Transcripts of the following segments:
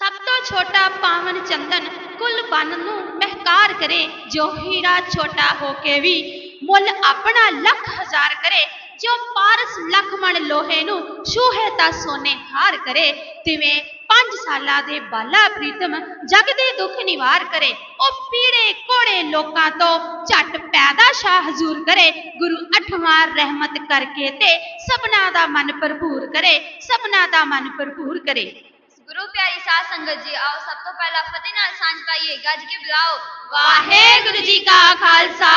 ਸਭ ਤੋਂ ਛੋਟਾ ਪਾਵਨ ਚੰਦਨ ਕੁਲ ਬਨ ਨੂੰ ਮਹਿਕਾਰ ਕਰੇ, ਜੋ ਹੀਰਾ ਛੋਟਾ ਹੋ ਕੇ ਵੀ ਮੁੱਲ ਆਪਣਾ ਲੱਖ ਹਜ਼ਾਰ ਕਰੇ, ਜੋ ਪਾਰਸ ਲੱਖ ਲੋਹੇ ਨੂੰ ਛੂਹੇ ਤਾਂ ਸੋਨੇ ਹਾਰ ਕਰੇ, ਤਿਵੇਂ ਪੰਜ ਸਾਲਾਂ ਦੇ ਬਾਲਾ ਪ੍ਰੀਤਮ ਜਗ ਦੇ ਦੁੱਖ ਨਿਵਾਰ ਕਰੇ, ਉਹ ਪੀੜੇ ਕੋੜੇ ਲੋਕਾਂ ਤੋਂ ਝਟ ਪੈਦਾ ਸ਼ਾਹ ਹਜ਼ੂਰ ਕਰੇ, ਗੁਰੂ ਅਠਵਾਂ ਰਹਿਮਤ ਕਰਕੇ ਤੇ ਸਭਨਾ ਦਾ ਮਨ ਭਰਪੂਰ ਕਰੇ, ਸਭਨਾ ਦਾ ਮਨ ਭਰਪੂਰ ਕਰੇ। ਗੁਰੂ ਪਿਆਰੀ ਸਾਧ ਸੰਗਤ ਜੀ ਆਓ ਸਭ ਤੋਂ ਪਹਿਲਾਂ ਫਤਿਹ ਨਾਲ ਸਾਂਝ ਪਾਈਏ ਗੱਜ ਕੇ ਬੁਲਾਓ। ਵਾਹਿਗੁਰੂ ਜੀ ਕਾ ਖਾਲਸਾ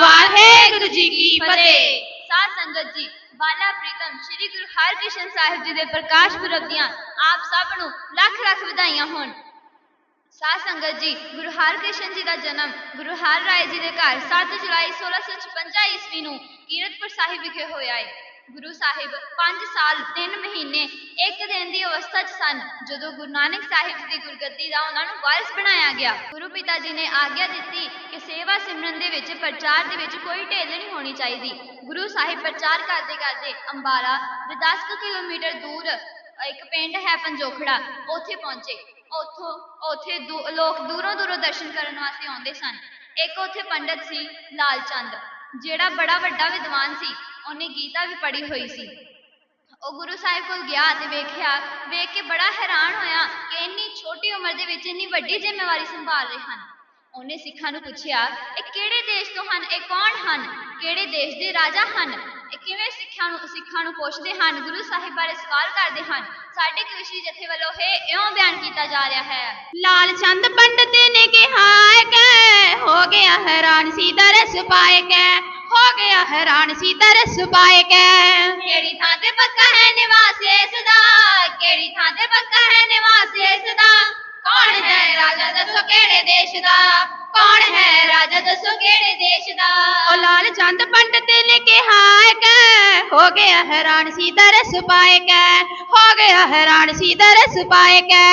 ਵਾਹਿਗੁਰੂ ਜੀ ਕੀ ਫਤਿਹ। ਸਾਧ ਸੰਗਤ ਜੀ ਬਾਲਾ ਪ੍ਰੀਤਮ ਸ੍ਰੀ ਗੁਰੂ ਹਰਕ੍ਰਿਸ਼ਨ ਸਾਹਿਬ ਜੀ ਦੇ ਪ੍ਰਕਾਸ਼ ਪੁਰਬ ਦੀਆਂ ਆਪ ਸਭ ਨੂੰ ਲੱਖ ਲੱਖ ਵਧਾਈਆਂ ਹੋਣ। ਸਾਧ ਸੰਗਤ ਜੀ ਗੁਰੂ ਹਰਕ੍ਰਿਸ਼ਨ ਜੀ ਦਾ ਜਨਮ ਗੁਰੂ ਹਰ ਰਾਏ ਜੀ ਦੇ ਘਰ 7 ਜੁਲਾਈ 1656 ਈਸਵੀ ਨੂੰ ਕੀਰਤਪੁਰ ਸਾਹਿਬ ਵਿਖੇ ਹੋਇਆ ਹੈ। ਗੁਰੂ ਸਾਹਿਬ 5 ਸਾਲ 3 ਮਹੀਨੇ, ਇੱਕ ਦਿਨ ਦੀ ਅਵਸਥਾ 'ਚ ਸਨ। ਜਦੋਂ ਗੁਰੂ ਨਾਨਕ ਸਾਹਿਬ ਦੀ ਗੁਰਗੱਦੀ ਦਾ ਉਹਨਾਂ ਨੂੰ ਵਾਰਿਸ ਬਣਾਇਆ ਗਿਆ, ਗੁਰੂ ਪਿਤਾ ਜੀ ਨੇ ਆਗਿਆ ਦਿੱਤੀ ਕਿ ਸੇਵਾ ਸਿਮਰਨ ਦੇ ਵਿੱਚ, ਪ੍ਰਚਾਰ ਦੇ ਵਿੱਚ ਕੋਈ ਢਿੱਲ ਨਹੀਂ ਹੋਣੀ ਚਾਹੀਦੀ। ਗੁਰੂ ਸਾਹਿਬ ਪ੍ਰਚਾਰ ਕਰਦੇ ਕਰਦੇ ਅੰਬਾਲਾ ਦੇ 10 ਕੁ ਕਿਲੋਮੀਟਰ ਦੂਰ ਇੱਕ ਪਿੰਡ ਹੈ ਪੰਜੋਖੜਾ, ਉੱਥੇ ਪਹੁੰਚੇ। ਉੱਥੋਂ, ਉੱਥੇ ਦੂ- ਲੋਕ ਦੂਰੋਂ ਦੂਰੋਂ ਦਰਸ਼ਨ ਕਰਨ ਵਾਸਤੇ ਆਉਂਦੇ ਸਨ। ਇੱਕ ਉੱਥੇ ਪੰਡਤ ਸੀ ਲਾਲ ਚੰਦ। ਜਿਹੜਾ ਬੜਾ ਵੱਡਾ ਵਿਦਵਾਨ ਸੀ, ਉਹਨੇ ਗੀਤਾ ਵੀ ਪੜ੍ਹੀ ਹੋਈ ਸੀ। ਉਹ ਗੁਰੂ ਸਾਹਿਬ ਕੋਲ ਗਿਆ ਤੇ ਵੇਖਿਆ, ਵੇਖ ਕੇ ਬੜਾ ਹੈਰਾਨ ਹੋਇਆ ਕਿ ਇੰਨੀ ਛੋਟੀ ਉਮਰ ਦੇ ਵਿੱਚ ਇੰਨੀ ਵੱਡੀ ਜ਼ਿੰਮੇਵਾਰੀ ਸੰਭਾਲ ਰਹੇ ਹਨ। ਉਹਨੇ ਸਿੱਖਾਂ ਨੂੰ ਪੁੱਛਿਆ, ਇਹ ਕਿਹੜੇ ਦੇਸ਼ ਤੋਂ ਹਨ? ਇਹ ਕੌਣ ਹਨ? ਕਿਹੜੇ ਦੇਸ਼ ਦੇ ਰਾਜਾ ਹਨ? ਕਿਵੇਂ ਸਿੱਖਾਂ ਨੂੰ ਸਿੱਖਾਂ ਨੂੰ ਪੁੱਛਦੇ ਹਨ ਗੁਰੂ ਸਾਹਿਬ ਬਾਰੇ ਸਵਾਲ ਕਰਦੇ ਹਨ। ਸਾਡੇ ਕ੍ਰਿਸ਼ੀ ਜਥੇ ਵੱਲੋਂ ਇਹ ਇਉਂ ਬਿਆਨ ਕੀਤਾ ਜਾ ਰਿਹਾ ਹੈ। ਲਾਲ ਚੰਦ ਪੰਡਤ ਨੇ ਕਿਹਾ ਕਿ ਹੋ ਗਿਆ ਹੈਰਾਨ ਸੀ ਦਰਸ ਪਾਏ ਕੇ ਹੋ ਗਿਆ ਹੈਰਾਨ ਸੀ ਦਰਸ ਪਾਏ ਕੇ ਕਿਹੜੀ ਥਾਂ ਤੇ ਪੱਕਾ ਹੈ ਨਿਵਾਸ ਇਸ ਦਾ? ਕਿਹੜੀ ਥਾਂ ਤੇ ਪੱਕਾ ਹੈ ਨਿਵਾਸ ਇਸ ਦਾ? ਕੌਣ ਹੈ ਰਾਜਾ ਦੱਸੋ ਕਿਹੜੇ ਦੇਸ਼ ਦਾ? ਕੌਣ ਹੈ ਰਾਜਾ ਦੱਸੋ ਕਿਹੜੇ ਦੇਸ਼ ਦਾ? ਉਹ ਲਾਲ ਚੰਦ ਪੰਡਤ ਗਿਆ ਹੈਰਾਨ ਸੀ ਦਰਸ ਪਾਏ ਕੇ, ਹੋ ਗਿਆ ਹੈਰਾਨ ਸੀ ਦਰਸ ਪਾਏ ਕੇ।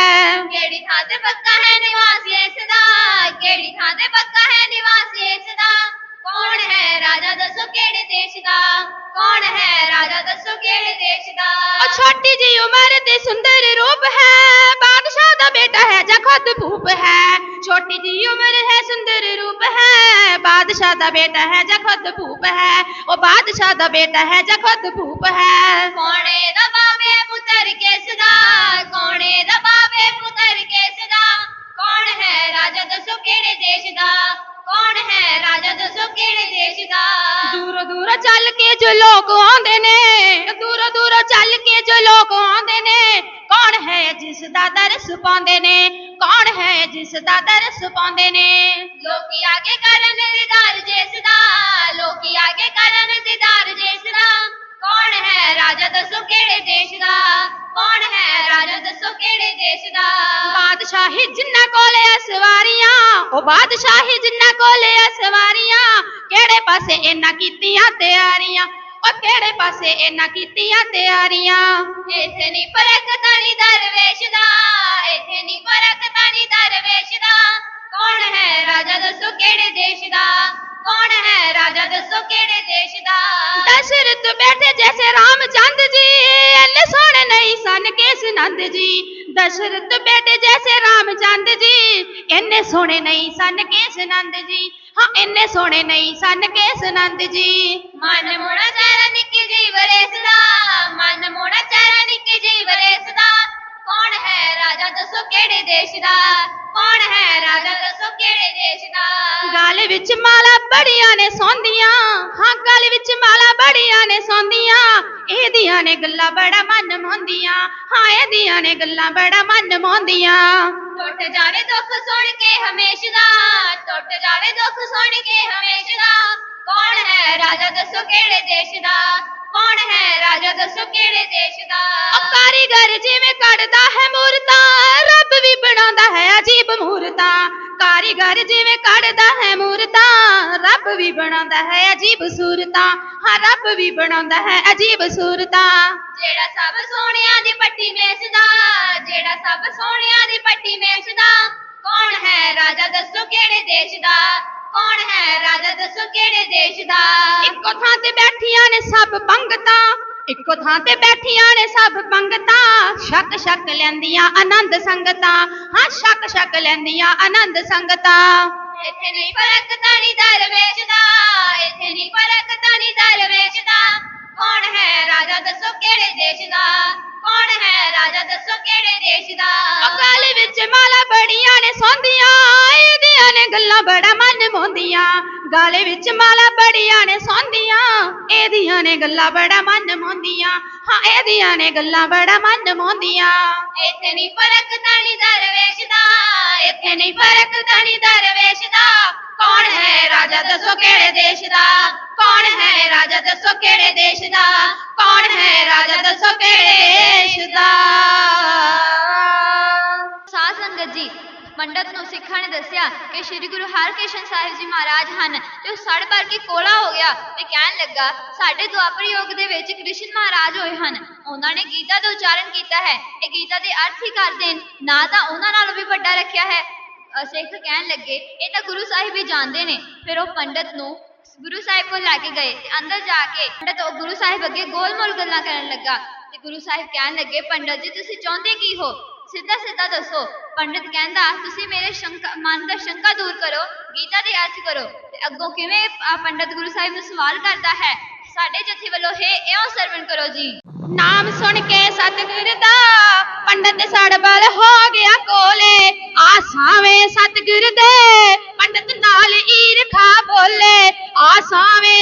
ਕਿਹੜੀ ਥਾਂ ਤੇ ਪੱਕਾ ਹੈ ਨਿਵਾਸ ਇਸ ਦਾ? ਕਿਹੜੀ ਥਾਂ ਤੇ ਪੱਕਾ ਹੈ ਨਿਵਾਸ ਇਸ ਦਾ? ਕੌਣ ਹੈ ਰਾਜਾ? ਦੱਸੋ ਕਿਹੜੇ ਦੇਸ਼ ਦਾ? ਕੌਣ ਹੈ ਰਾਜਾ? ਦੱਸੋ ਕਿਹੜੇ ਦੇਸ਼ ਦਾ? ਉਹ ਛੋਟੀ ਜੀ ਉਮਰ ਤੇ ਸੁੰਦਰ ਰੂਪ ਹੈ। ਬਾਦਸ਼ਾਹ ਦਾ ਬੇਟਾ ਹੈ ਜਾਂ ਖੁਦ ਭੂਪ ਹੈ? ਛੋਟੀ ਜੀ ਉਮਰ ਹੈ ਸੁੰਦਰ ਰੂਪ ਹੈ। ਬਾਦਸ਼ਾਹ ਦਾ ਬੇਟਾ ਹੈ ਜਾਂ ਖੁਦ ਭੂਪ ਹੈ? ਉਹ ਬਾਦਸ਼ਾਹ ਦਾ ਬੇਟਾ ਹੈ ਜਾਂ ਖੁਦ ਭੂਪ ਹੈ? ਕੌਣੇ ਦਾ ਬਾਬੇ ਪੁੱਤਰ ਕਿਸ ਦਾ? ਉਹ ਪਾਸੇ ਇਹਨਾਂ ਕੀਤੀਆਂ ਤਿਆਰੀਆਂ, ਇੱਥੇ ਨਹੀਂ ਫ਼ਰਕ ਤਾਣੀ ਦਰਵੇਸ਼ ਦਾ, ਇੱਥੇ ਨਹੀਂ ਫ਼ਰਕ ਤਾਣੀ ਦਰਵੇਸ਼ ਦਾ। ਕੌਣ ਹੈ ਰਾਜਾ ਦੱਸੋ ਕਿਹੜੇ ਦੇਸ਼ ਦਾ? ਕੌਣ ਹੈ ਰਾਜਾ ਦੱਸੋ ਕਿਹੜੇ ਦੇਸ਼ ਦਾ? ਦਸ਼ਰਥ ਬੈਠੇ ਜੈਸੇ ਰਾਮ ਚੰਦ ਜੀ, ਐਨੇ ਸੋਹਣੇ ਨਹੀਂ ਸਨ ਕੇਸ ਨੰਦ ਜੀ। ਦਸ਼ਰਥ ਬੈਠੇ ਜੈਸੇ ਰਾਮ ਚੰਦ ਜੀ ਇੰਨੇ ਸੋਹਣੇ ਨਹੀਂ ਸਨ ਕੇਸ ਨੰਦ ਜੀ। ਹਾਂ ਐਨੇ ਸੋਹਣੇ ਨਹੀਂ ਸਨ ਕੇਸ ਨੰਦ ਜੀ। ਮਨ ਮੋੜਾ ਚਾਰਾ ਨਿੱਕੀ ਜੀ ਵਰੇਸ ਦਾ ਮਨ ਮੋੜਾ ਚਾਰਾ ਨਿੱਕੀ ਜੀ ਵਰੇਸ ਦਾ ਕੌਣ ਹੈ ਰਾਜਾ ਦੱਸੋ ਕਿਹੜੇ ਦੇਸ਼ ਦਾ? ਕੌਣ ਹੈ ਰਾਜਾ ਦੱਸੋ ਕਿਹੜੇ ਦੇਸ਼ ਦਾ? ਗਲ ਵਿੱਚ ਮਾਲਾ ਬੜੀਆਂ ਨੇ ਸੌਂਦੀਆਂ। ਹਾਂ ਗਲ ਵਿੱਚ ਮਾਲਾ ਬੜੀਆਂ ਨੇ ਸੌਂਦੀਆਂ। ਇਹਦੀਆਂ ਨੇ ਗੱਲਾਂ ਬੜਾ ਮਨ ਮੋਂਦੀਆਂ ਹਾਂ ਇਹਦੀਆਂ ਨੇ ਗੱਲਾਂ ਬੜਾ ਮਨ ਮੋਂਦੀਆਂ ਟੁੱਟ ਜਾਵੇ ਦੁੱਖ ਸੁਣ ਕੇ ਹਮੇਸ਼ ਦਾ ਟੁੱਟ ਜਾਵੇ ਦੁੱਖ ਸੁਣ ਕੇ ਹਮੇਸ਼। ਦਾ ਕੌਣ ਹੈ ਰਾਜਾ ਦੱਸੋ ਕਿਹੜੇ ਦੇਸ਼ ਦਾ? ਕੌਣ ਹੈ ਰਾਜਾ ਦੱਸੋ ਕਿਹੜੇ ਦੇਸ਼ ਦਾ? ਕਾਰੀਗਰ ਜਿਵੇਂ ਕੱਢਦਾ ਹੈ ਮੂਰਤਾਂ, ਰੱਬ ਵੀ ਬਣਾਉਂਦਾ ਹੈ ਅਜੀਬ ਮੂਰਤਾਂ। ਕਾਰੀਗਰ ਜਿਵੇਂ ਕੱਢਦਾ ਹੈ ਮੂਰਤਾਂ, ਰੱਬ ਵੀ ਬਣਾਉਂਦਾ ਹੈ ਅਜੀਬ ਸੂਰਤਾਂ। ਹਾਂ, ਰੱਬ ਵੀ ਬਣਾਉਂਦਾ ਹੈ ਅਜੀਬ ਸੂਰਤਾਂ। ਜਿਹੜਾ ਸਭ ਸੋਹਣਿਆਂ ਦੀ ਪੱਟੀ ਵੇਚਦਾ, ਜਿਹੜਾ ਸਭ ਸੋਹਣਿਆਂ ਦੀ ਪੱਟੀ ਵੇਚਦਾ, ਕੌਣ ਹੈ ਰਾਜਾ ਦੱਸੋ ਕਿਹੜੇ ਦੇਸ਼ ਦਾ? ਕੌਣ ਹੈ ਰਾਜਾ ਦੱਸੋ ਕਿਹੜੇ ਦੇਸ਼ ਦਾ? ਇੱਕੋ ਥਾਂ ਤੇ ਬੈਠੀਆਂ ਨੇ ਸਭ ਪੰਗਤਾਂ ਇੱਕੋ ਥਾਂ ਤੇ ਬੈਠੀਆਂ ਨੇ ਸਭ ਪੰਗਤਾਂ। ਸ਼ੱਕ ਸ਼ੱਕ ਲੈਂਦੀਆਂ ਆਨੰਦ ਸੰਗਤਾਂ। ਹਾਂ, ਸ਼ੱਕ ਸ਼ੱਕ ਲੈਂਦੀਆਂ ਆਨੰਦ ਸੰਗਤਾਂ। ਇੱਥੇ ਨਹੀਂ ਫ਼ਰਕ ਤਾਣੀ ਦਰਵੇਸ਼ ਦਾ ਇੱਥੇ ਨਹੀਂ ਫ਼ਰਕ ਤਾਣੀ ਦਰਵੇਸ਼ ਦਾ ਕੌਣ ਹੈ ਰਾਜਾ ਦੱਸੋ ਕਿਹੜੇ ਦੇਸ਼ ਦਾ? ਕੌਣ ਹੈ? ਰਾਜਾ ਦੱਸੋ ਕਿਹੜੇ ਦੇਸ਼ ਦਾ? ਅਕਾਲ ਵਿੱਚ ਮਾਲਾ ਬੜੀਆਂ ਨੇ ਸੌਂਦੀਆਂ ਇਹਦੀਆਂ ਨੇ ਗੱਲਾਂ ਬੜਾ ਮਨ ਮੋਂਦੀਆਂ ਗਾਲੇ ਵਿੱਚ ਮਾਲਾ ਬੜੀਆਂ ਨੇ ਸੌਂਦੀਆਂ ਇਹਦੀਆਂ ਨੇ ਗੱਲਾਂ ਬੜਾ ਮਨ ਮੋਂਦੀਆਂ ਹਾਂ ਇਹਦੀਆਂ ਨੇ ਗੱਲਾਂ ਬੜਾ ਮਨ ਮੋਂਦੀਆਂ ਇੱਥੇ ਨਹੀਂ ਫ਼ਰਕ ਤਾਣੀ ਦਰਵੇਸ਼ ਦਾ ਇੱਥੇ ਨਹੀਂ ਫ਼ਰਕ ਤਾਣੀ ਦਰਵੇਸ਼ ਦਾ। ਕੌਣ ਹੈ ਰਾਜਾ? ਦੱਸੋ ਕਿਹੜੇ ਦੇਸ਼ ਦਾ? ਕੌਣ ਹੈ ਰਾਜਾ? ਦੱਸੋ ਕਿਹੜੇ ਦੇਸ਼ ਦਾ? ਕੌਣ ਹੈ ਰਾਜਾ? ਦੱਸੋ ਕਿਹੜੇ ਦੇਸ਼ ਦਾ? ਸਾਧ ਸੰਗਤ ਜੀ, ਪੰਡਤ ਨੂੰ ਸਿੱਖਾਂ ਨੇ ਦੱਸਿਆ ਕਿ ਸ੍ਰੀ ਗੁਰੂ ਹਰਕ੍ਰਿਸ਼ਨ ਸਾਹਿਬ ਜੀ ਮਹਾਰਾਜ ਹਨ ਤੇ ਉਹ ਸੜ ਭਰ ਕੇ ਕੋਲਾ ਹੋ ਗਿਆ ਤੇ ਕਹਿਣ ਲੱਗਾ, ਸਾਡੇ ਦੁਆਪਰ ਯੁੱਗ ਦੇ ਵਿੱਚ ਕ੍ਰਿਸ਼ਨ ਮਹਾਰਾਜ ਹੋਏ ਹਨ। ਉਹਨਾਂ ਨੇ ਗੀਤਾ ਦਾ ਉਚਾਰਨ ਕੀਤਾ ਹੈ। ਇਹ ਗੀਤਾ ਦੇ ਅਰਥ ਹੀ ਕਰਦੇ ਨੇ ਨਾ ਤਾਂ ਉਹਨਾਂ ਨਾਲੋਂ ਵੀ ਵੱਡਾ ਰੱਖਿਆ ਹੈ। ਸਿੱਖ ਕਹਿਣ ਲੱਗੇ ਇਹ ਤਾਂ ਗੁਰੂ ਸਾਹਿਬ ਹੀ ਜਾਣਦੇ ਨੇ। ਫਿਰ ਉਹ ਪੰਡਤ ਨੂੰ ਗੁਰੂ ਸਾਹਿਬ ਕੋਲ ਲੈ ਕੇ ਗਏ ਤੇ ਅੰਦਰ ਜਾ ਕੇ ਪੰਡਤ ਉਹ ਗੁਰੂ ਸਾਹਿਬ ਅੱਗੇ ਗੋਲ-ਮੋਲ ਗੱਲਾਂ ਕਰਨ ਲੱਗਾ ਤੇ ਗੁਰੂ ਸਾਹਿਬ ਕਹਿਣ ਲੱਗੇ ਪੰਡਤ ਜੀ ਤੁਸੀਂ ਚਾਹੁੰਦੇ ਕੀ ਹੋ? ਸਿੱਧਾ ਸਿੱਧਾ ਦੱਸੋ। ਪੰਡਿਤ ਕਹਿੰਦਾ ਤੁਸੀਂ ਮੇਰੇ ਸ਼ੰਕਾ ਮਨ ਦਾ ਸ਼ੰਕਾ ਦੂਰ ਕਰੋ ਗੀਤਾ ਦੇ ਅਰਥ ਕਰੋ। ਤੇ ਅੱਗੋਂ ਕਿਵੇਂ ਅ, ਪੰਡਿਤ ਗੁਰੂ ਸਾਹਿਬ ਨੂੰ ਸਵਾਲ ਕਰਦਾ ਹੈ? ਸਾਡੇ ਜਥੇ ਵੱਲੋਂ ਹੈ ਇਉਂ ਸਰਵਣ ਕਰੋ ਜੀ। ਨਾਮ ਸੁਣ ਕੇ ਸਤਿਗੁਰ ਦਾ ਪੰਡਤ ਸੜਬਲ ਹੋ ਗਿਆ ਕੋਲੇ। ਆ ਸਤਿਗੁਰ ਦੇ ਪੰਡਤ ਨਾਲ ਈਰਖਾ ਬੋਲੇ। ਆ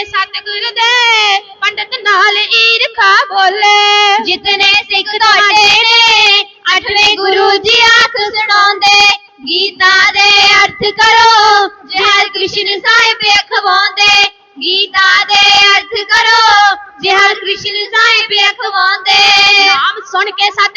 ਸਤਿਗੁਰ ਦੇ ਪੰਡਤ ਨਾਲ ਈਰਖਾ ਬੋਲੇ। ਜਿਤਨੇ ਸਿੱਖ ਤੁਹਾਡੇ ਨੇ, ਅੱਠਵੇਂ ਗੁਰੂ ਜੀ ਆਖ ਸੁਣਾਉਂਦੇ। ਗੀਤਾ ਦੇ ਅਰਥ ਕਰੋ ਨਾਮ ਸੁਣ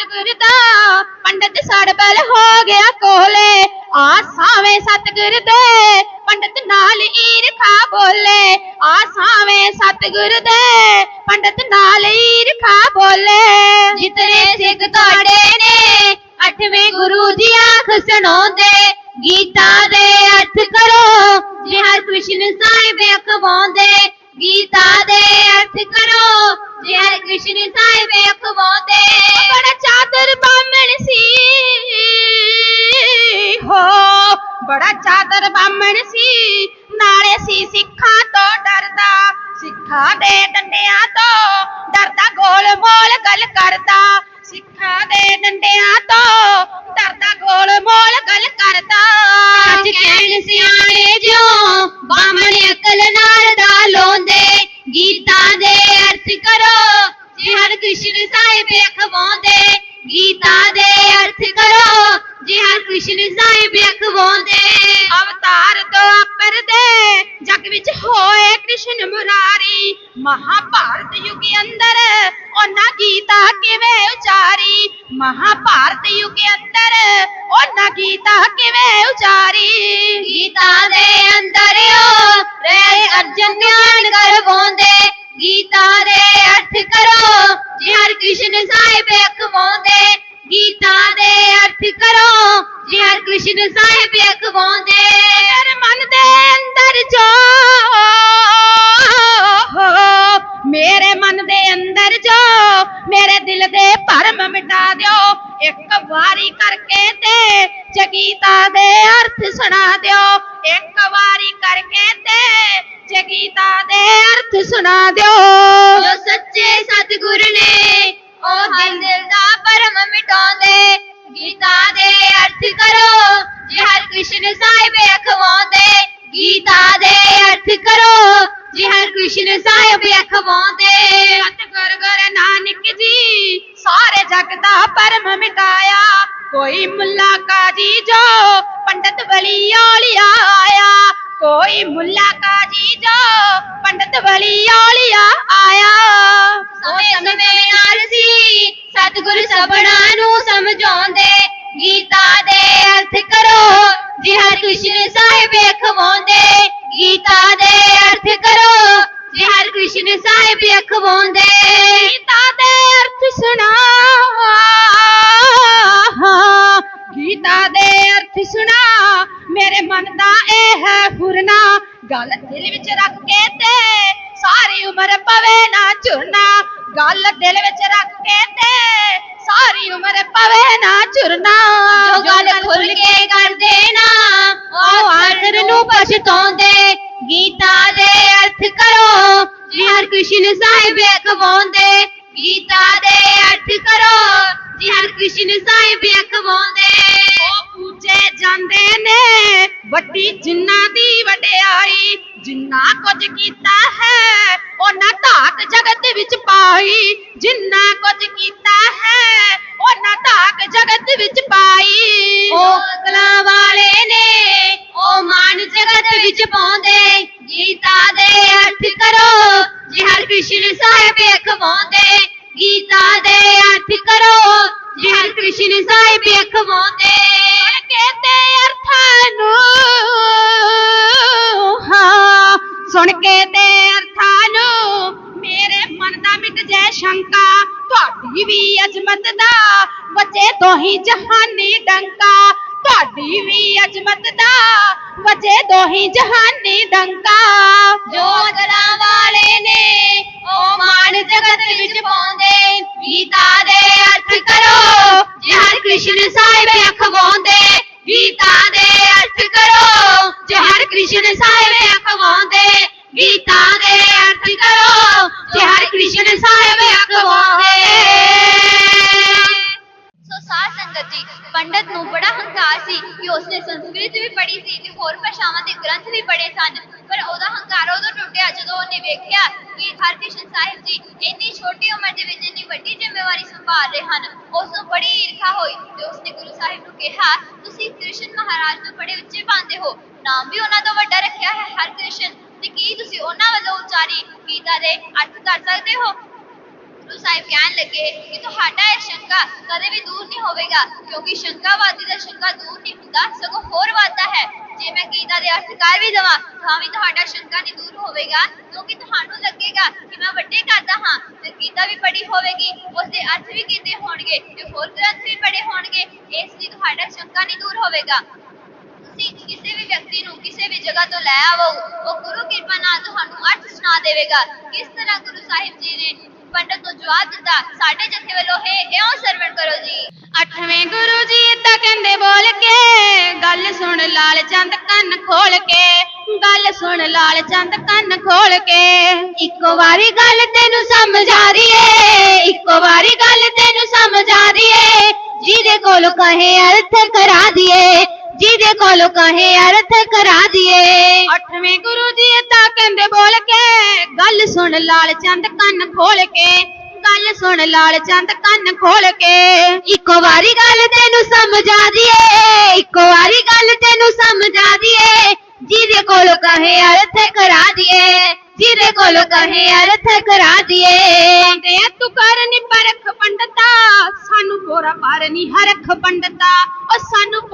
ਬੜਾ ਚਾਦਰ ਬਾਮਣ ਸੀ। ਨਾਲੇ ਸੀ ਸਿੱਖਾਂ ਤੋਂ ਡਰਦਾ। ਸਿੱਖਾਂ ਦੇ ਡੰਡਿਆਂ ਤੋਂ ਡਰਦਾ, ਗੋਲ ਮੋਲ ਗੱਲ ਕਰਦਾ। ਸਿੱਖਾਂ ਦੇ ਡੰਡਿਆਂ ਤੋਂ ਡਰਦਾ, ਗੋਲ ਮੋਲ ਕਿਵੇਂ ਉਚਾਰੀ? ਮਹਾਭਾਰਤ ਯੁਗ ਅੰਦਰ ਉਹਨਾਂ ਗੀਤਾ ਕਿਵੇਂ ਉਚਾਰੀ? ਗੀਤਾ ਦੇ ਅੰਦਰ ਓ ਰਹਿ ਅਰਜਨ ਗਿਆਨ ਕਰਵਾਉਂਦੇ। ਗੀਤਾ ਦੇ ਅਰਥ ਕਰੋ, ਜੀ ਹਰ ਕ੍ਰਿਸ਼ਨ ਸਾਹਿਬ ਅਖਵਾਉਂਦੇ। ਗੀਤਾ ਦੇ ਅਰਥ ਕਰੋ, ਜੀ ਹਰ ਕ੍ਰਿਸ਼ਨ ਸਾਹਿਬ ਅਖਵਾਉਂਦੇ। ਮੇਰੇ ਮਨ ਦੇ ਅੰਦਰ ਜੋ ਮੇਰੇ ਮਨ ਦੇ ਅੰਦਰ ਜੋ, ਮੇਰੇ ਦਿਲ ਦੇ ਭਰਮ ਮਿਟਾ ਦਿਓ। ਇੱਕ ਵਾਰੀ ਕਰਕੇ ਤੇ ਜਗੀਤਾ ਦੇ ਅਰਥ ਸੁਣਾ ਦਿਓ। ਇੱਕ ਵਾਰੀ ਕਰਕੇ ਤੇ ਜਗੀਤਾ ਦੇ ਅਰਥ ਸੁਣਾ ਦਿਓ। ਜੋ ਸੱਚੇ ਸਤਿਗੁਰ ਨੇ ਉਹ ਦਿਲ ਦਿਲ ਦਾ ਭਰਮ ਮਿਟਾਉਂਦੇ, ਗੀਤਾ ਦੇ ਅਰਥ ਕਰੋ। ਜੇ ਹਰ ਕ੍ਰਿਸ਼ਨ ਸਾਹਿਬ ਅਖਵਾਉਂਦੇ, ਗੀਤਾ ਦੇ ਅਰਥ ਕਰੋ। ਕ੍ਰਿਸ਼ਨ ਸਾਹਿਬ ਅਖਵਾਉਂਦੇ। ਸਤਿਗੁਰ ਗੁਰ ਨਾਨਕ ਜੀ ਸਾਰੇ ਜਗ ਦਾ ਭਰਮ ਮਿਟਾਇਆ। ਕੋਈ ਮੁੱਲਾ ਕਾਜੀ ਜੋ ਪੰਡਤ ਵਲੀ ਔਲਿਆ ਆਇਆ। ਕੋਈ ਮੁੱਲਾ ਕਾਜੀ ਜੋ ਪੰਡਤ ਵਲੀ ਔਲਿਆ ਆਇਆ। ਸਮੇਂ ਸਮੇਂ ਨਾਲ ਸੀ ਸਤਿਗੁਰ ਸਭਨਾ ਨੂੰ ਸਮਝਾਉਂਦੇ। ਗੀਤਾ ਦੇ ਅਰਥ ਕਰੋ ਜੇ ਹਰ ਕ੍ਰਿਸ਼ਨ ਸਾਹਿਬ ਅਖਵਾਉਂਦੇ। ਗੀਤਾ ਦੇ ਅਰਥ ਕਰੋ ਕ੍ਰਿਸ਼ਨ ਸਾਹਿਬ ਅਖਵਾਉਂਦੇ ਗੀਤਾ ਦੇ ਅਰਥ ਸੁਣਾ ਗੀਤਾ ਦੇ ਅਰਥ ਸੁਣਾ। ਮੇਰੇ ਮਨ ਦਾ ਇਹ ਹੈ ਫੁਰਨਾ। ਗੱਲ ਦਿਲ ਵਿੱਚ ਰੱਖ ਕੇ ਤੇ ਸਾਰੀ ਉਮਰ ਪਵੇ ਨਾ ਝੁਰਨਾ। ਗੱਲ ਦਿਲ ਵਿੱਚ ਰੱਖ ਕੇ ਤੇ ਸਾਰੀ ਉਮਰ ਪਵੇ ਨਾ ਝੁਰਨਾ। ਜੋ ਗੱਲ ਖੁੱਲ ਕੇ ਕਰਦੇ ਨਾ ਉਹ ਆਖਰ ਨੂੰ ਪਛਤਾਉਂਦੇ। ਗੀਤਾ ਦੇ ਅਰਥ ਕਰੋ। ਜੀ ਹਰ ਕ੍ਰਿਸ਼ਨ ਸਾਹਿਬ ਅਖਵਾਉਂਦੇ ਗੀਤਾ ਦੇ ਅਰਥ ਕਰੋ। ਜੀ ਹਰ ਕ੍ਰਿਸ਼ਨ ਸਾਹਿਬ ਅਖਵਾਉਂਦੇ ਉਹ ਪੂਜੇ ਜਾਂਦੇ ਨੇ। ਵੱਡੀ ਜਿੰਨਾ ਦੀ ਵਡਿਆਈ, ਜਿੰਨਾ ਕੁਝ ਕੀਤਾ ਹੈ, ਉਹਨਾਂ ਧਾਕ ਜਗਤ ਵਿੱਚ ਪਾਈ। ਜਿੰਨਾ ਕੁਝ ਕੀਤਾ ਹੈ ਉਹਨਾਂ ਧਾਕ ਜਗਤ ਵਿੱਚ ਪਾਈ। ਉਹ ਕਲਾ ਵਾਲੇ ਨੇ ਉਹ ਮਾਨ ਜਗਤ ਵਿੱਚ ਪਾਉਂਦੇ। ਗੀਤਾ ਦੇ ਅਰਥ ਕਰੋ ਜੀ ਹਰ ਕ੍ਰਿਸ਼ਨ ਸਾਹਿਬ ਅਖਵਾਉਂਦੇ। ਗੀਤਾ ਦੇ ਅਰਥ ਕਰੋ ਜੀ ਹਰ ਕ੍ਰਿਸ਼ਨ ਸਾਹਿਬ ਅਖਵਾਉਂਦੇ। ਕਹਿੰਦੇ ਅਰਥਾਂ ਨੂੰ ਹਾਂ ਸੁਣ ਕੇ ਤੇ ਅਰਥਾਂ ਨੂੰ ਮੇਰੇ ਮਨ ਦਾ ਮਿਟ ਜਾਏ ਸ਼ੰਕਾ। ਤੁਹਾਡੀ ਵੀ ਅਜ਼ਮਤ ਦਾ ਵਜੇ ਦੋਹੀ ਜਹਾਨੀ ਡੰਕਾ। ਤੁਹਾਡੀ ਵੀ ਅਜ਼ਮਤ ਦਾ ਵਜੇ ਦੋਹੀ ਜਹਾਨੀ ਡੰਕਾ। ਜੋ ਕਲਾ ਵਾਲੇ ਨੇ, ਉਹ ਮਾਨ ਜਗਤ ਵਿੱਚ ਪਾਉਂਦੇ। ਗੀਤਾ ਦੇ ਅਰਥ ਕਰੋ, ਜੇ ਹਰ ਕ੍ਰਿਸ਼ਨ ਸਾਹਿਬ ਅਖਵਾਉਂਦੇ ਗੀਤਾ ਦੇ ਅਰਥ ਕਰੋ, ਜੇ ਹਰ ਕ੍ਰਿਸ਼ਨ ਸਾਹਿਬ ਅਖਵਾਉਂਦੇ ਗੀਤਾ ਦੇ ਅਰਥ ਕਰੋ ਜੀ ਹਰ ਕ੍ਰਿਸ਼ਨ ਸਾਹਿਬ ਅਖਵਾਉਂਦੇ ਸੋ ਸਾਧ ਸੰਗਤ ਜੀ ਪੰਡਤ ਨੂੰ ਬੜਾ ਹੰਕਾਰ ਸੀ ਕਿ ਉਸਨੇ ਸੰਸਕ੍ਰਿਤ ਵੀ ਪੜ੍ਹੀ ਸੀ ਤੇ ਹੋਰ ਭਾਸ਼ਾਵਾਂ ਦੇ ਗ੍ਰੰਥ ਵੀ ਪੜ੍ਹੇ ਸਨ ਪਰ ਉਹਦਾ ਹੰਕਾਰ ਉਦੋਂ ਟੁੱਟਿਆ ਜਦੋਂ ਉਹਨੇ ਵੇਖਿਆ ਕਿ ਹਰਕ੍ਰਿਸ਼ਨ ਸਾਹਿਬ ਜੀ ਇੰਨੀ ਛੋਟੀ ਉਮਰ ਦੇ ਵਿੱਚ ਇੰਨੀ ਵੱਡੀ ਜ਼ਿੰਮੇਵਾਰੀ ਸੰਭਾਲ ਰਹੇ ਹਨ ਉਸ ਨੂੰ ਬੜੀ ਈਰਖਾ ਹੋਈ ਤੇ ਉਸਨੇ ਗੁਰੂ ਸਾਹਿਬ ਨੂੰ ਕਿਹਾ ਤੁਸੀਂ ਕ੍ਰਿਸ਼ਨ ਮਹਾਰਾਜ ਨੂੰ ਬੜੇ ਉੱਚੇ ਪਾਉਂਦੇ ਹੋ ਨਾਮ ਵੀ ਉਹਨਾਂ ਤੋਂ ਵੱਡਾ ਰੱਖਿਆ ਹੈ ਹਰਕ੍ਰਿਸ਼ਨ ਤੇ ਕੀ ਤੁਸੀਂ ਉਹਨਾਂ ਵੱਲੋਂ ਉਚਾਰੀ ਗੀਤਾ ਦੇ ਅਰਥ ਕਰ ਸਕਦੇ ਹੋ? ਗੁਰੂ ਸਾਹਿਬ ਕਹਿਣ ਲੱਗੇ ਕਿ ਤੁਹਾਡਾ ਇਹ ਸ਼ੰਕਾ ਕਦੇ ਵੀ ਦੂਰ ਨਹੀਂ ਹੋਵੇਗਾ, ਕਿਉਂਕਿ ਸ਼ੰਕਾਵਾਦੀ ਦਾ ਸ਼ੰਕਾ ਦੂਰ ਨਹੀਂ ਹੁੰਦਾ, ਸਗੋਂ ਹੋਰ ਵੱਧਦਾ ਹੈ। ਜੇ ਮੈਂ ਗੀਤਾ ਦੇ ਅਰਥ ਕਰ ਵੀ ਦਵਾਂ, ਤਾਂ ਵੀ ਤੁਹਾਡਾ ਸ਼ੰਕਾ ਨਹੀਂ ਦੂਰ ਹੋਵੇਗਾ, ਕਿਉਂਕਿ ਤੁਹਾਨੂੰ ਲੱਗੇਗਾ ਕਿ ਮੈਂ ਵੱਡੇ ਕਰਦਾ ਹਾਂ, ਤੇ ਗੀਤਾ ਵੀ ਪੜ੍ਹੀ ਹੋਵੇਗੀ ਉਸ ਦੇ ਅਰਥ ਵੀ ਕੀਤੇ ਹੋਣਗੇ ਤੇ ਹੋਰ ਗ੍ਰੰਥ ਵੀ ਪੜ੍ਹੇ ਹੋਣਗੇ, ਇਸ ਲਈ ਤੁਹਾਡਾ ਸ਼ੰਕਾ ਨਹੀਂ ਦੂਰ ਹੋਵੇਗਾ। ਤੁਸੀਂ ਕਿਸੇ ਵੀ ਵਿਅਕਤੀ ਨੂੰ ਕਿਸੇ ਵੀ ਜਗ੍ਹਾ ਤੋਂ ਲੈ ਆਵੋ, ਉਹ ਗੁਰੂ ਕਿਰਪਾ ਨਾਲ ਤੁਹਾਨੂੰ ਅਰਥ ਸੁਣਾ ਦੇਵੇਗਾ। ਕਿਸ ਤਰ੍ਹਾਂ ਗੁਰੂ ਸਾਹਿਬ ਜੀ ਨੇ ਪੰਡਤ ਨੂੰ ਜਵਾਬ ਦਿੱਤਾ, ਸਾਡੇ ਜਥੇ ਵੱਲੋਂ ਹੈ, ਇਉਂ ਸਰਵਣ ਕਰੋ ਜੀ। ਅੱਠਵੇਂ ਗੁਰੂ ਜੀ ਏਦਾਂ ਕਹਿੰਦੇ ਬੋਲ ਕੇ, ਗੱਲ ਸੁਣ ਲਾਲ ਚੰਦ ਕੰਨ ਖੋਲ ਕੇ, ਗੱਲ ਸੁਣ ਲਾਲ ਚੰਦ ਕੰਨ ਖੋਲ ਕੇ, ਇੱਕੋ ਵਾਰੀ ਗੱਲ ਤੈਨੂੰ ਸਮਝ ਆ ਰਹੀ ਏ, ਇੱਕੋ ਵਾਰੀ ਗੱਲ ਤੈਨੂੰ ਸਮਝ ਆ ਰਹੀ ਏ, ਜਿਹਦੇ ਕੋਲ ਕਹੇ ਅਰਥ ਕਰਾ ਦਈਏ ਜਿਹਦੇ ਕੋਲ ਕਹੇ ਅਰਥ ਕਰਾ ਦਈਏ। ਅੱਠਵੇਂ ਗੁਰੂ ਜੀ ਏਦਾਂ ਕਹਿੰਦੇ ਬੋਲ ਕੇ ਗੱਲ ਸੁਣ ਲਾਲ ਚੰਦ ਕੰਨ ਖੋਲ ਕੇ ਗੱਲ ਸੁਣ ਲਾਲ ਚੰਦ ਕੰਨ ਖੋਲ ਕੇ। ਇੱਕੋ ਵਾਰੀ ਗੱਲ ਤੈਨੂੰ ਸਮਝ ਆ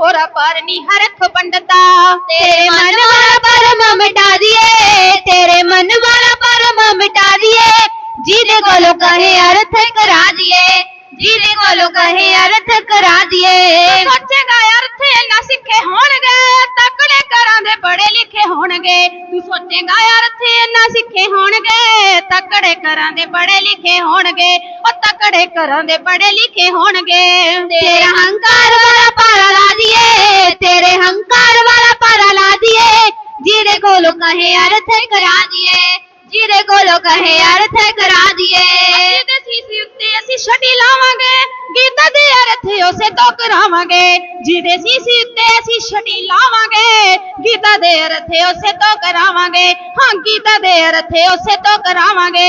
ਸਾਨੂੰ ਪੋਰਾ ਪਰ ਹਰਖ ਪੰਡਤਾ ਤੇਰੇ ਮਨ ਤਕੜੇ ਘਰਾਂ ਦੇ ਪੜੇ ਲਿਖੇ ਹੋਣਗੇ, ਉਹ ਤਕੜੇ ਘਰਾਂ ਦੇ ਪੜੇ ਲਿਖੇ ਹੋਣਗੇ। ਤੇਰਾ ਹੰਕਾਰ ਵਾਲਾ ਪਾਰਾ ਲਾ ਦੀਏ, ਤੇਰੇ ਹੰਕਾਰ ਵਾਲਾ ਪਾਰਾ ਲਾ ਦੀਏ, ਜਿਹਦੇ ਕੋਲ ਕਹੇ ਅਰਥ ਕਰਾ ਦਈਏ ਜਿਹਦੇ ਕੋਲੋਂ ਕਹੇ ਅਰਥ ਕਰਾ ਦਈਏ ਜਿਹਦੇ ਸੀਸੀ ਉੱਤੇ ਅਸੀਂ ਛੱਡੀ ਲਾਵਾਂਗੇ ਗੀਤਾ ਦੇ ਅਰਥ ਉਸੇ ਤੋਂ ਕਰਾਵਾਂਗੇ ਜਿਹਦੇ ਸੀਸੀ ਉੱਤੇ ਅਸੀਂ ਛੱਡੀ ਲਾਵਾਂਗੇ ਗੀਤਾ ਦੇ ਅਰਥ ਉਸੇ ਤੋਂ ਕਰਾਵਾਂਗੇ ਹਾਂ ਗੀਤਾ ਦੇ ਅਰਥ ਉਸੇ ਤੋਂ ਕਰਾਵਾਂਗੇ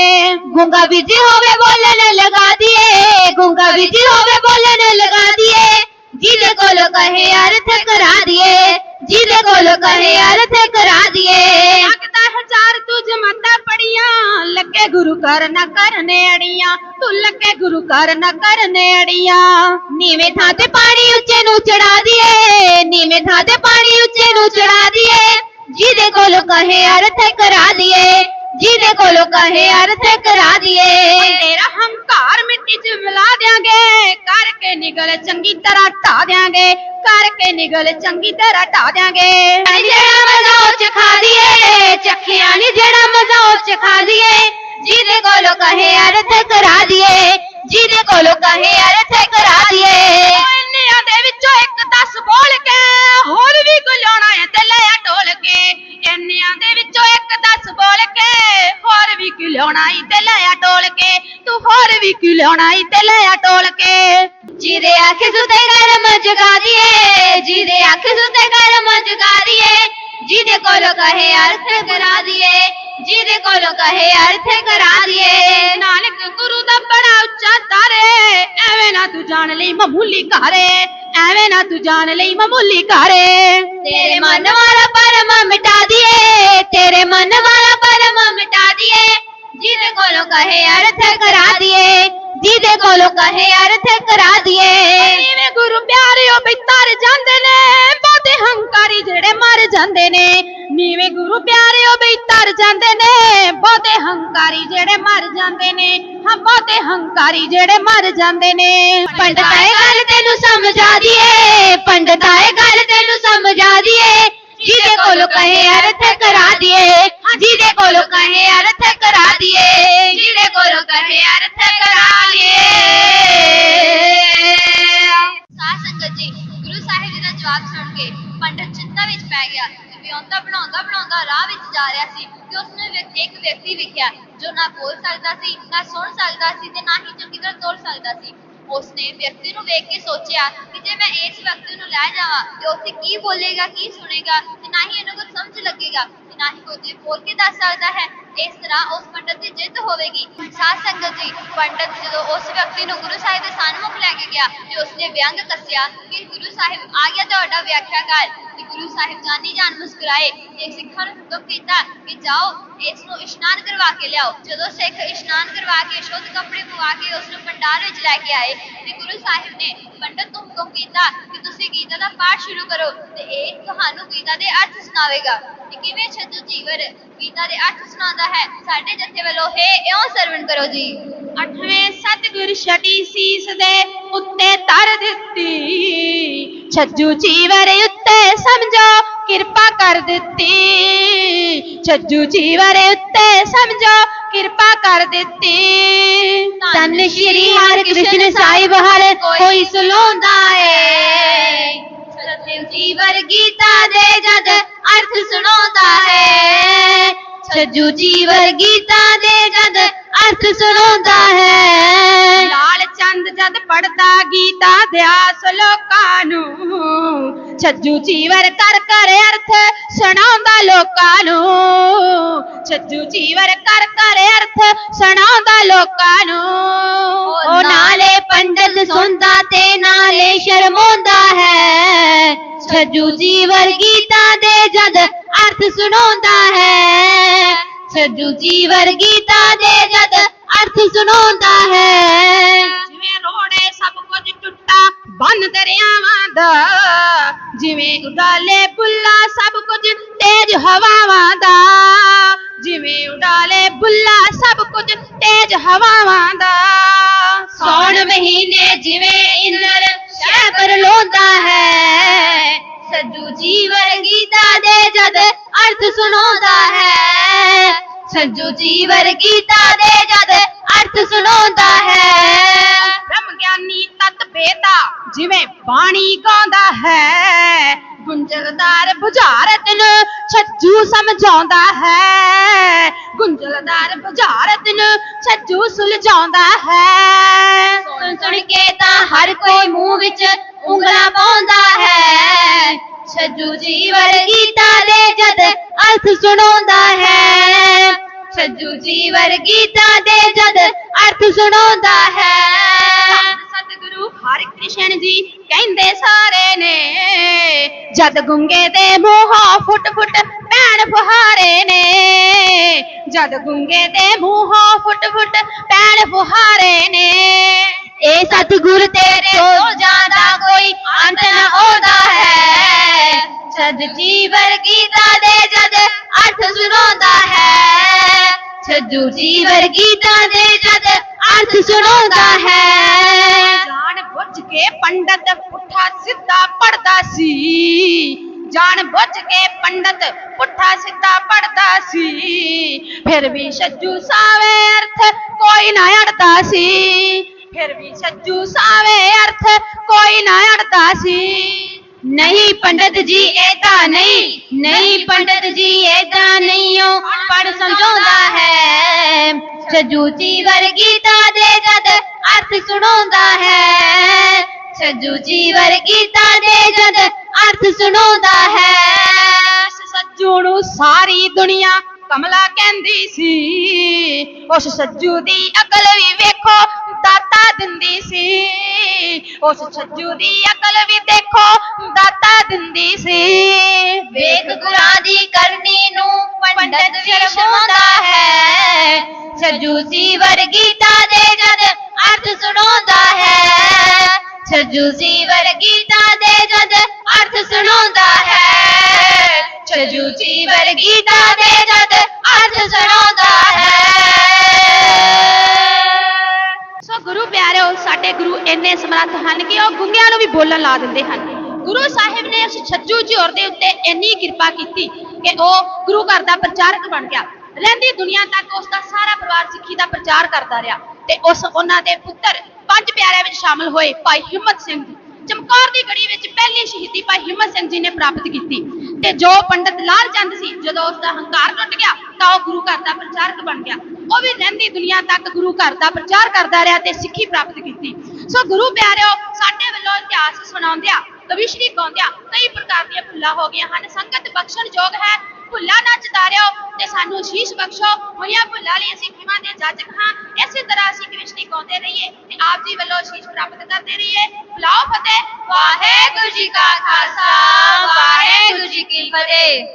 ਗੁੰਗਾ ਵਿਜੀ ਹੋਵੇ ਬੋਲਣ ਲਗਾ ਦਈਏ ਗੁੰਗਾ ਵਿਜੀ ਹੋਵੇ ਬੋਲਣ ਲਗਾ ਦਈਏ ਜਿਹਦੇ ਕੋਲੋਂ ਕਹੇ ਅਰਥ ਕਰਾ ਦਈਏ ਜਿਹਦੇ ਕੋਲੋਂ ਕਹੇ ਅਰਥ ਕਰਾ ਘਰ ਨਾ ਕਰਨੇ ਅੜੀਆਂ ਤੂੰ ਲੱਗੇ ਗੁਰੂ ਘਰ ਨਾ ਕਰਨੇ ਅੜੀਆਂ। ਨੀਵੇਂ ਥਾਂ ਤੇ ਪਾਣੀ ਉੱਚੇ ਨੂੰ ਚੜਾ ਦਈਏ ਨੀਵੇਂ ਥਾਂ ਤੇ ਪਾਣੀ ਉੱਚੇ ਨੂੰ ਚੜਾ ਦਈਏ ਜਿਹਦੇ ਕੋਲੋਂ ਕਹੇ ਅਰਥ ਕਰਾ ਦਈਏ ਜਿਹਦੇ ਕੋਲੋਂ ਕਹੇ ਅਰਥ ਕਰਾ ਦਈਏ ਤੇਰਾ ਹੰਕਾਰ ਮਿੱਟੀ 'ਚ ਮਿਲਾ ਦਿਆਂਗੇ ਕਰਕੇ ਨਿਗਲ ਚੰਗੀ ਤਰ੍ਹਾਂ ਢਾ ਦਿਆਂਗੇ ਕਰਕੇ ਨਿਗਲ ਚੰਗੀ ਤਰ੍ਹਾਂ ਢਾ ਦਿਆਂਗੇ। ਜਿਹੜਾ ਮਜ਼ਾ ਉਹ ਚ ਖਾ ਦਈਏ ਚੱਖਿਆ ਨੀ ਜਿਹੜਾ ਮਜ਼ਾ ਉਹ ਚ ਖਾ ਦਈਏ ਜਿਹਦੇ ਕੋਲੋਂ ਕਹੇ ਅਰਥ ਕਰਾ ਦਈਏ, ਜਿਹਦੇ ਕੋਲੋਂ ਕਹੇ ਅਰਥ ਕਰਾ ਦਈਏ। ਇੰਨਿਆਂ ਦੇ ਵਿੱਚੋਂ ਇੱਕ ਦਸ ਬੋਲ ਕੇ, ਹੋਰ ਵੀ ਕੋਈ ਲਿਆਉਣਾ ਹੈ ਤੇ ਲੈ ਆ ਢੋਲ ਕੇ। ਇੰਨਿਆਂ ਦੇ ਵਿੱਚੋਂ ਇੱਕ ਦਸ ਬੋਲ ਕੇ, ਹੋਰ ਵੀ ਕੀ ਲਿਆਉਣਾ ਈ ਤੇ ਲੈ ਆ ਢੋਲ ਕੇ। ਤੂੰ ਹੋਰ ਵੀ ਕੀ ਮਾਮੂਲੀ ਘਾਰੇ। ਤੇਰੇ ਮਨ ਵਾਲਾ ਪਰਮ ਮਿਟਾ ਦਈਏ ਤੇਰੇ ਮਨ ਵਾਲਾ ਪਰਮ ਮਿਟਾ ਦਈਏ ਜਿਹਦੇ ਕੋਲੋਂ ਕਹੇ ਅਰਥ ਕਰਾ ਦਈਏ ਜਿਹਦੇ ਕੋਲੋਂ ਕਹੇ ਅਰਥ ਕਰਾ ਦਈਏ ਨੀਵੇਂ ਗੁਰੂ ਪਿਆਰਿਓ ਬਈ ਤਰ ਜਾਂਦੇ ਨੇ ਬਹੁਤੇ ਹੰਕਾਰੀ ਜਿਹੜੇ ਮਰ ਜਾਂਦੇ ਨੇ, ਨੀਵੇਂ ਗੁਰੂ ਪਿਆਰਿਓ ਬਈ ਤਰ ਜਾਂਦੇ ਨੇ। ਬਹੁਤੇ ਹੰਕਾਰੀ ਜਿਹੜੇ ਮਰ ਜਾਂਦੇ ਨੇ, ਹਾਂ, ਬਹੁਤੇ ਹੰਕਾਰੀ ਜਿਹੜੇ ਮਰ ਜਾਂਦੇ ਨੇ। ਪੰਡਤਾਂ ਇਹ ਗੱਲ ਤੈਨੂੰ ਸਮਝਾ ਦਈਏ ਪੰਡਤਾਂ ਇਹ ਗੱਲ ਤੈਨੂੰ ਸਮਝਾ ਦਈਏ ਜਿਹਦੇ ਕੋਲ ਕਹੇ ਅਰਥ ਕਰਾ ਦਈਏ ਜਿਹਦੇ ਕੋਲੋਂ ਕਹੇ ਅਰਥ ਕਰਾ ਦਈਏ ਜਿਹਦੇ ਕੋਲੋਂ ਕਹੇ ਅਰਥ ਕਰਾ ਦਈਏ ਸਾਧ ਸੰਗਤ ਜੀ ਗੁਰੂ ਸਾਹਿਬ ਜੀ ਦਾ ਜਵਾਬ ਸੁਣ ਕੇ ਪੰਡਤ ਚਿੰਤਾ ਵਿੱਚ ਪੈ ਗਿਆ ਵਿਉਂਤਾ ਬਣਾਉਂਦਾ ਬਣਾਉਂਦਾ ਰਾਹ ਵਿੱਚ ਜਾ ਰਿਹਾ ਸੀ ਕਿ ਉਸਨੇ ਵਿਅਕ- ਇੱਕ ਵਿਅਕਤੀ ਵਿਖਿਆ ਜੋ ਨਾ ਬੋਲ ਸਕਦਾ ਸੀ, ਨਾ ਸੁਣ ਸਕਦਾ ਸੀ ਤੇ ਨਾ ਹੀ ਚੰਗੀ ਤਰ੍ਹਾਂ ਤੋੜ ਸਕਦਾ ਸੀ। ਉਸਨੇ ਵਿਅਕਤੀ ਨੂੰ ਵੇਖ ਕੇ ਸੋਚਿਆ ਕਿ ਜੇ ਮੈਂ ਇਸ ਵਿਅਕਤੀ ਨੂੰ ਲੈ ਜਾਵਾਂ ਤੇ ਉੱਥੇ ਕੀ ਬੋਲੇਗਾ, ਕੀ ਸੁਣੇਗਾ ਤੇ ਨਾ ਹੀ ਇਹਨੂੰ ਕੁਝ ਸਮਝ ਲੱਗੇਗਾ ਤੇ ਨਾ ਹੀ ਕੁਝ ਬੋਲ ਕੇ ਦੱਸ ਸਕਦਾ ਹੈ ਇਸ ਤਰ੍ਹਾਂ ਉਸ ਪੰਡਤ ਦੀ ਜਿੱਦ ਹੋਵੇਗੀ। ਸਾਧ ਸੰਗਤ ਜੀ, ਪੰਡਤ ਜਦੋਂ ਉਸ ਵਿਅਕਤੀ ਨੂੰ ਗੁਰੂ ਸਾਹਿਬ ਦੇ ਸਨਮੁਖ ਲੈ ਕੇ ਗਿਆ ਤੇ ਉਸਨੇ ਵਿਅੰਗ ਕੱਸਿਆ ਕਿ ਗੁਰੂ ਸਾਹਿਬ ਆ ਗਿਆ ਤੁਹਾਡਾ ਵਿਆਖਿਆਕਾਰ ਤੇ ਗੁਰੂ ਸਾਹਿਬ ਜਾਨੀ ਜਾਨ ਮੁਸਕਰਾਏ ਤੇ ਸਿੱਖਾਂ ਨੂੰ ਹੁਕਮ ਕੀਤਾ ਕਿ ਜਾਓ ਇਸ ਨੂੰ ਇਸ਼ਨਾਨ ਕਰਵਾ ਕੇ ਲਿਆਓ। ਜਦੋਂ ਸਿੱਖ ਇਸ਼ਨਾਨ ਕਰਵਾ ਕੇ ਸ਼ੁੱਧ ਕੱਪੜੇ ਪਵਾ ਕੇ ਉਸ ਨੂੰ ਪੰਡਾਲ ਵਿੱਚ ਲੈ ਕੇ ਆਏ ਤੇ ਗੁਰੂ ਸਾਹਿਬ ਨੇ ਪੰਡਤ ਨੂੰ ਹੁਕਮ ਕੀਤਾ ਕਿ ਤੁਸੀਂ ਗੀਤਾ ਦਾ ਪਾਠ ਸ਼ੁਰੂ ਕਰੋ ਤੇ ਇਹ ਤੁਹਾਨੂੰ ਗੀਤਾ ਦੇ ਅਰਥ ਸੁਣਾਵੇਗਾ। ਤੇ ਕਿਵੇਂ ਛੱਜੂ ਜੀਵਰ ਗੀਤਾ ਦੇ ਅਰਥ ਸੁਣਾਉਂਦਾ ਹੈ। ਸਾਡੇ ਜੱਥੇ ਵੱਲੋਂ ਹੈ ਇਉਂ ਸਰਵਣ ਕਰੋ ਜੀ। ਅੱਠਵੇਂ ਸਤਿਗੁਰ ਛਟੀ ਸੀਸ ਦੇ ਉੱਤੇ ਧਰ ਦਿੱਤੀ। ਛੱਜੂ ਚੀਵਰ ਉੱਤੇ ਸਮਝੋ ਕਿਰਪਾ ਕਰ ਦਿੱਤੀ। ਛੱਜੂ ਚੀਵਰ ਉੱਤੇ ਸਮਝੋ ਕਿਰਪਾ ਕਰ ਦਿੱਤੀ। ਤਨ ਸ਼੍ਰੀ ਹਰਿ ਕ੍ਰਿਸ਼ਨ ਸਾਹਿਬ ਹਰ ਕੋਈ ਸੁਣਾਉਂਦਾ ਏ। ਸਤਿ ਜੀਵਰ ਗੀਤਾ ਦੇ ਜਦ ਅਰਥ ਸੁਣਾਉਂਦਾ ਹੈ ਛੱਜੂ ਜੀਵਰ ਗੀਤਾ ਦੇ ਜਦ ਅਰਥ ਸੁਣਾਉਂਦਾ ਹੈ। ਲਾਲ ਚੰਦ ਜਦ ਪੜਦਾ ਗੀਤਾ ਦਿਆ ਲੋਕਾਂ ਨੂੰ ਛੱਜੂ ਚੀਵਰ ਕਰ ਕਰ ਅਰਥ ਸੁਣਾਉਂਦਾ ਲੋਕਾਂ ਨੂੰ। ਛੱਜੂ ਚੀਵਰ ਕਰ ਕਰ ਅਰਥ ਸੁਣਾਉਂਦਾ ਲੋਕਾਂ ਨੂੰ। ਉਹ ਨਾਲੇ ਪੰਡਤ ਸੁਣਦਾ ਤੇ ਨਾਲੇ ਸ਼ਰਮਾਉਂਦਾ ਹੈ। ਛੱਜੂ ਜੀਵਰ ਗੀਤਾ ਦੇ ਜਦ ਅਰਥ ਸੁਣਾਉਂਦਾ ਹੈ। ਛੱਜੂ ਜੀਵਰ ਗੀਤਾ ਦੇ ਜਦ ਅਰਥ ਸੁਣਾਉਂਦਾ ਹੈ। ਜਿਵੇਂ ਰੋੜੇ ਸਭ ਕੁਝ ਟੁੱਟਾ ਬੰਨ ਦਰਿਆਵਾਂ ਦਾ। ਜਿਵੇਂ ਉਡਾਲੇ ਬੁੱਲਾ ਸਭ ਕੁਝ ਤੇਜ ਹਵਾਵਾਂ ਦਾ। ਜਿਵੇਂ ਉਡਾਲੇ ਬੁੱਲਾ ਸਭ ਕੁਝ ਤੇਜ ਹਵਾਵਾਂ ਦਾ। ਸੌਣ ਮਹੀਨੇ ਜਿਵੇਂ ਇੰਦਰ ਸ਼ਹਿ ਪਰ ਲੋਂਦਾ ਹੈ। ਸੱਜੂ ਜੀਵਰ ਗੀਤਾ ਦੇ ਜਦ ਅਰਥ ਸੁਣਾਉਂਦਾ ਹੈ। ਸੱਜੂ ਜੀਵਰ ਗੀਤਾ ਦੇ ਜਦ ਅਰਥ ਸੁਣਾਉਂਦਾ ਹੈ। ਬ੍ਰਹਮ ਗਿਆਨੀ ਤਤ ਭੇਦਾ ਜਿਵੇਂ ਬਾਣੀ ਗਾਉਂਦਾ ਹੈ। ਗੁੰਝਲਦਾਰ ਬੁਝਾਰਤ ਨੂੰ ਛੱਜੂ ਸਮਝਾਉਂਦਾ ਹੈ। ਗੁੰਝਲਦਾਰ ਬੁਝਾਰਤ ਨੂੰ ਛੱਜੂ ਸੁਲਝਾਉਂਦਾ ਹੈ। ਸੁਣ ਸੁਣ ਕੇ ਤਾਂ ਹਰ ਕੋਈ ਮੂੰਹ ਵਿੱਚ ਉਂਗਲਾਂ ਪਾਉਂਦਾ ਹੈ। ਛੱਜੂ ਜੀਵਰ ਗੀਤਾ ਦੇ ਜਦ ਅਰਥ ਸੁਣਾਉਂਦਾ ਹੈ। ਛੱਜੂ ਜੀਵਰ ਗੀਤਾ ਦੇ ਜਦ ਅਰਥ ਸੁਣਾਉਂਦਾ ਹੈ। ਸਤਿਗੁਰੂ ਹਰਿ ਕ੍ਰਿਸ਼ਨ ਜੀ ਕਹਿੰਦੇ ਸਾਰੇ ਨੇ ਜਦ ਗੁੰਗੇ ਦੇ ਮੂੰਹੋਂ ਫੁੱਟ ਫੁੱਟ ਪੈਣ ਫੁਹਾਰੇ ਨੇ ਜਦ ਗੁੰਗੇ ਦੇ ਮੂੰਹੋਂ ਫੁੱਟ ਫੁੱਟ ਪੈਣ ਫੁਹਾਰੇ ਨੇ। ਇਹ ਸਤਿਗੁਰ ਤੇਰੇ ਤੋਂ ਜ਼ਿਆਦਾ ਕੋਈ ਅੰਤ ਨਾ ਆਉਂਦਾ ਹੈ। ਸਦ ਜੀਵਰ ਗੀਤਾ ਦੇ ਜਦ ਅਰਥ ਸੁਣਾਉਂਦਾ ਹੈ। ਛੱਜੂ ਜੀਵਰ ਗੀਤਾ ਦੇ ਜਦ ਅਰਥ ਸੁਣਾਉਂਦਾ ਹੈ। ਜਾਣ ਬੁੱਝ ਕੇ ਪੰਡਤ ਪੁੱਠਾ ਸਿੱਧਾ ਪੜਦਾ ਸੀ। ਜਾਣ ਬੁੱਝ ਕੇ ਪੰਡਤ ਪੁੱਠਾ ਸਿੱਧਾ ਪੜਦਾ ਸੀ। ਫਿਰ ਵੀ ਸੱਜੂ ਸਾਵੇ ਅਰਥ ਕੋਈ ਨਾ ਅੜਦਾ ਸੀ। ਫਿਰ ਵੀ ਸੱਜੂ ਸਾਵੇ ਅਰਥ ਕੋਈ ਨਾ ਅੜਦਾ ਸੀ। ਨਹੀਂ ਪੰਡਤ ਜੀ ਇਹ ਤਾਂ ਨਹੀਂ। ਨਹੀਂ ਪੰਡਤ ਜੀ ਇਹ ਤਾਂ ਨਹੀਂ ਓ ਪੜ ਸਮਝਾਉਂਦਾ ਹੈ ਛੱਜੂ ਜੀ ਵਰਗੀ ਤਾਂ ਦੇ ਜਦ ਅਰਥ ਸੁਣਾਉਂਦਾ ਹੈ। ਛੱਜੂ ਵਰਗੀ ਤਾਂ ਦੇ ਜਦ ਅਰਥ ਸੁਣਾਉਂਦਾ ਹੈ। ਸੱਜੂ ਨੂੰ ਸਾਰੀ ਦੁਨੀਆ ਕਮਲਾ ਕਹਿੰਦੀ ਸੀ। ਉਸ ਸੱਜੂ ਦੀ ਅਕਲ ਵੀ ਵੇਖੋ, ਦਾਤਾ ਦਿੰਦੀ ਸੀ। ਉਸ ਸੱਜੂ ਦੀ ਅਕਲ ਵੀ ਦੇਖੋ, ਦਾਤਾ ਦਿੰਦੀ ਸੀ। ਵੇਖ ਗੁਰਾਂ ਦੀ ਕਰਨੀ ਨੂੰ ਪੰਡਤ ਸ਼ਰਮਾਉਂਦਾ ਹੈ। ਛੱਜੂ ਜੀ ਵਰਗੀ ਤਾਂ ਦੇ ਜਦ ਅਰਥ ਸੁਣਾਉਂਦਾ ਹੈ। ਛੱਜੂ ਜੀ ਵਰਗੀ ਤਾਂ ਦੇ ਜਦ ਅਰਥ ਸੁਣਾਉਂਦਾ ਹੈ। ਛੱਜੂ ਜੀ ਵਰਗੀ ਤਾਂ ਦੇ ਜਦ ਅਰਥ ਸੁਣਾਉਂਦਾ ਹੈ। ਸੋ ਗੁਰੂ ਪਿਆਰਿਓ, ਸਾਡੇ ਗੁਰੂ ਇੰਨੇ ਸਮਰੱਥ ਹਨ ਕਿ ਉਹ ਗੁੰਗਿਆਂ ਨੂੰ ਵੀ ਬੋਲਣ ਲਾ ਦਿੰਦੇ ਹਨ। ਗੁਰੂ ਸਾਹਿਬ ਨੇ ਉਸ ਛੱਜੂ ਚੋਰ ਦੇ ਉੱਤੇ ਇੰਨੀ ਕਿਰਪਾ ਕੀਤੀ ਕਿ ਉਹ ਗੁਰੂ ਘਰ ਦਾ ਪ੍ਰਚਾਰਕ ਬਣ ਗਿਆ। ਰਹਿੰਦੀ ਦੁਨੀਆ ਤੱਕ ਉਸ ਦਾ ਸਾਰਾ ਪਰਿਵਾਰ ਸਿੱਖੀ ਦਾ ਪ੍ਰਚਾਰ ਕਰਦਾ ਰਿਹਾ ਤੇ ਉਸ ਉਹਨਾਂ ਦੇ ਪੁੱਤਰ ਪੰਜ ਪਿਆਰਿਆਂ ਵਿੱਚ ਸ਼ਾਮਲ ਹੋਏ ਭਾਈ ਹਿੰਮਤ ਸਿੰਘ ਚਮਕੌਰ ਦੀ ਗੜੀ ਵਿੱਚ ਪਹਿਲੀ ਸ਼ਹੀਦੀ ਭਾਈ ਹਿੰਮਤ ਸਿੰਘ ਜੀ ਨੇ ਪ੍ਰਾਪਤ ਕੀਤੀ ਤੇ ਜੋ ਪੰਡਤ ਲਾਲ ਚੰਦ ਸੀ, ਜਦੋਂ ਉਸ ਦਾ ਹੰਕਾਰ ਟੁੱਟ ਗਿਆ, ਤਾਂ ਉਹ ਗੁਰੂ ਘਰ ਦਾ ਪ੍ਰਚਾਰਕ ਬਣ ਗਿਆ। ਉਹ ਵੀ ਰਹਿੰਦੀ ਦੁਨੀਆ ਤੱਕ ਗੁਰੂ ਘਰ ਦਾ ਪ੍ਰਚਾਰ ਕਰਦਾ ਰਿਹਾ ਤੇ ਸਿੱਖੀ ਪ੍ਰਾਪਤ ਕੀਤੀ। ਸੋ ਗੁਰੂ ਪਿਆਰਿਓ, ਸਾਡੇ ਵੱਲੋਂ ਇਤਿਹਾਸ ਸੁਣਾਉਂਦਿਆਂ ਕਵਿਸ਼ਰੀ ਗਾਉਂਦਿਆਂ ਕਈ ਪ੍ਰਕਾਰ ਦੀਆਂ ਭੁੱਲਾਂ ਹੋ ਗਈਆਂ ਹਨ। ਸੰਗਤ ਬਖਸ਼ਣ ਯੋਗ ਹੈ। ਭੁੱਲਾਂ ਨਾ ਚਤਾਰਿਓ ਤੇ ਸਾਨੂੰ ਅਸ਼ੀਸ਼ ਬਖਸ਼ੋ। ਹੋਈਆਂ ਭੁੱਲਾਂ ਲਈ ਅਸੀਂ ਖਿਮਾ ਦੇ ਜਾਜਕ ਹਾਂ। ਇਸੇ ਤਰ੍ਹਾਂ ਅਸੀਂ ਕ੍ਰਿਸ਼ਨੀ ਗਾਉਂਦੇ ਰਹੀਏ ਤੇ ਆਪ ਜੀ ਵੱਲੋਂ ਅਸ਼ੀਸ਼ ਪ੍ਰਾਪਤ ਕਰਦੇ ਰਹੀਏ। ਬੁਲਾਓ ਫਤਿਹ। ਵਾਹਿਗੁਰੂ ਜੀ ਕਾ ਖਾਲਸਾ, ਵਾਹਿਗੁਰੂ ਜੀ ਕੀ ਫਤਿਹ।